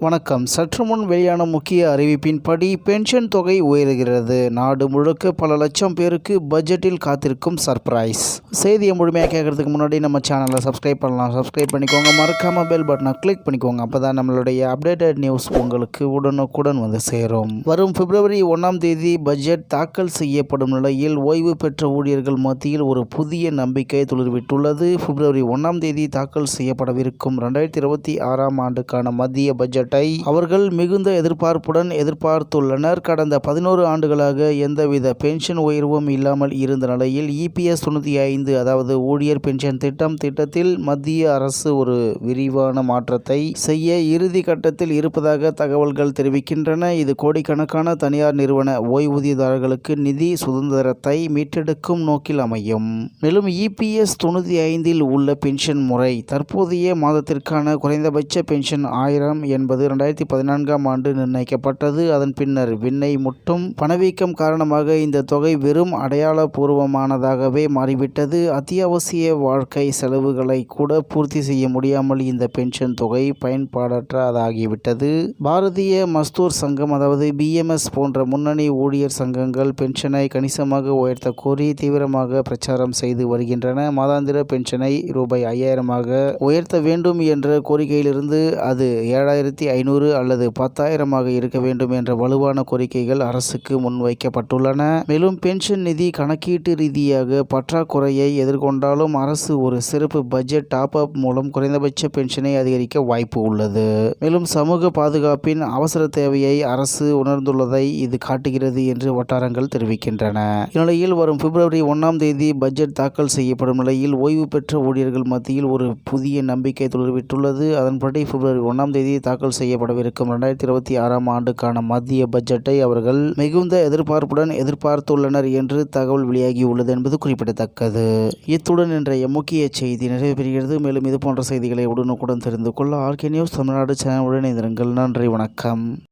வணக்கம். சற்று முன் வெளியான முக்கிய அறிவிப்பின்படி பென்ஷன் தொகை உயர்கிறது. நாடு முழுக்க பல லட்சம் பேருக்கு பட்ஜெட்டில் காத்திருக்கும் சர்ப்ரைஸ். செய்தியை முழுமையாக கேட்கறதுக்கு முன்னாடி நம்ம சேனலை சப்ஸ்கிரைப் பண்ணலாம். சப்ஸ்கிரைப் பண்ணிக்கோங்க. மறக்காம பெல் பட்டனை கிளிக் பண்ணிக்கோங்க. அப்போ தான் நம்மளுடைய அப்டேட்டட் நியூஸ் உங்களுக்கு உடனுக்குடன் வந்து சேரும். வரும் பிப்ரவரி ஒன்றாம் தேதி பட்ஜெட் தாக்கல் செய்யப்படும் நிலையில் ஓய்வு பெற்ற ஊழியர்கள் மத்தியில் ஒரு புதிய நம்பிக்கை துளிர்விட்டுள்ளது. பிப்ரவரி ஒன்றாம் தேதி தாக்கல் செய்யப்படவிருக்கும் ரெண்டாயிரத்தி இருபத்தி ஆறாம் ஆண்டுக்கான மத்திய பட்ஜெட் பட்ஜெட்டை அவர்கள் மிகுந்த எதிர்பார்ப்புடன் எதிர்பார்த்துள்ளனர். கடந்த பதினோரு ஆண்டுகளாக எந்தவித பென்ஷன் உயர்வும் இல்லாமல் இருந்த நிலையில் இபிஎஸ் தொண்ணூற்றி ஐந்து அதாவது ஊழியர் பென்ஷன் திட்டம் திட்டத்தில் மத்திய அரசு ஒரு விரிவான மாற்றத்தை செய்ய இறுதி கட்டத்தில் இருப்பதாக தகவல்கள் தெரிவிக்கின்றன. இது கோடிக்கணக்கான தனியார் நிறுவன ஓய்வூதியதாரர்களுக்கு நிதி சுதந்திரத்தை மீட்டெடுக்கும் நோக்கில் அமையும். மேலும் இபிஎஸ் தொண்ணூற்றி ஐந்தில் உள்ள பென்ஷன் முறை தற்போதைய மாதத்திற்கான குறைந்தபட்ச பென்ஷன் ஆயிரம் என்பது இரண்டாயிரத்தி பதினான்காம் ஆண்டு நிர்ணயிக்கப்பட்டது. அதன் பின்னர் விண்ணை முட்டும் பணவீக்கம் காரணமாக இந்த தொகை வெறும் அடையாளபூர்வமானதாகவே மாறிவிட்டது. அத்தியாவசிய வாழ்க்கை செலவுகளை கூட பூர்த்தி செய்ய முடியாமல் இந்த பென்ஷன் தொகை பயன்பாடற்றதாகிவிட்டது. பாரதிய மஸ்தூர் சங்கம் அதாவது பிஎம்எஸ் போன்ற முன்னணி ஊழியர் சங்கங்கள் பென்ஷனை கணிசமாக உயர்த்த கோரி தீவிரமாக பிரச்சாரம் செய்து வருகின்றன. மாதாந்திர பென்ஷனை ரூபாய் ஐயாயிரமாக உயர்த்த வேண்டும் என்ற கோரிக்கையிலிருந்து அது ஏழாயிரத்தி ஐநூறு அல்லது பத்தாயிரமாக இருக்க வேண்டும் என்ற வலுவான கோரிக்கைகள் அரசுக்கு முன்வைக்கப்பட்டுள்ளன. மேலும் பென்ஷன் நிதி கணக்கீட்டு ரீதியாக பற்றாக்குறையை எதிர்கொண்டாலும் அரசு ஒரு சிறப்பு பட்ஜெட் டாப் அப் மூலம் குறைந்தபட்ச பென்ஷனை அதிகரிக்க வாய்ப்பு உள்ளது. மேலும் சமூக பாதுகாப்பின் அவசர தேவையை அரசு உணர்ந்துள்ளதை இது காட்டுகிறது என்று வட்டாரங்கள் தெரிவிக்கின்றன. இந்நிலையில் வரும் பிப்ரவரி ஒன்றாம் தேதி பட்ஜெட் தாக்கல் செய்யப்படும் நிலையில் ஓய்வு பெற்ற ஊழியர்கள் மத்தியில் ஒரு புதிய நம்பிக்கை துளிர்விட்டுள்ளது. அதன்படி பிப்ரவரி ஒன்றாம் தேதி தாக்கல் செய்யப்படவிருக்கும். ரெண்டாயிரத்தி இருபத்தி ஆறாம் ஆண்டுக்கான மத்திய பட்ஜெட்டை அவர்கள் மிகுந்த எதிர்பார்ப்புடன் எதிர்பார்த்துள்ளனர் என்று தகவல் வெளியாகியுள்ளது என்பது குறிப்பிடத்தக்கது. இத்துடன் இன்றைய முக்கிய செய்தி நிறைவு பெறுகிறது. மேலும் இது போன்ற செய்திகளை உடனுக்குடன் தெரிந்து கொள்ள ஆர்கே நியூஸ் தமிழ்நாடு சேனலுடன் இணைந்திருங்கள். நன்றி வணக்கம்.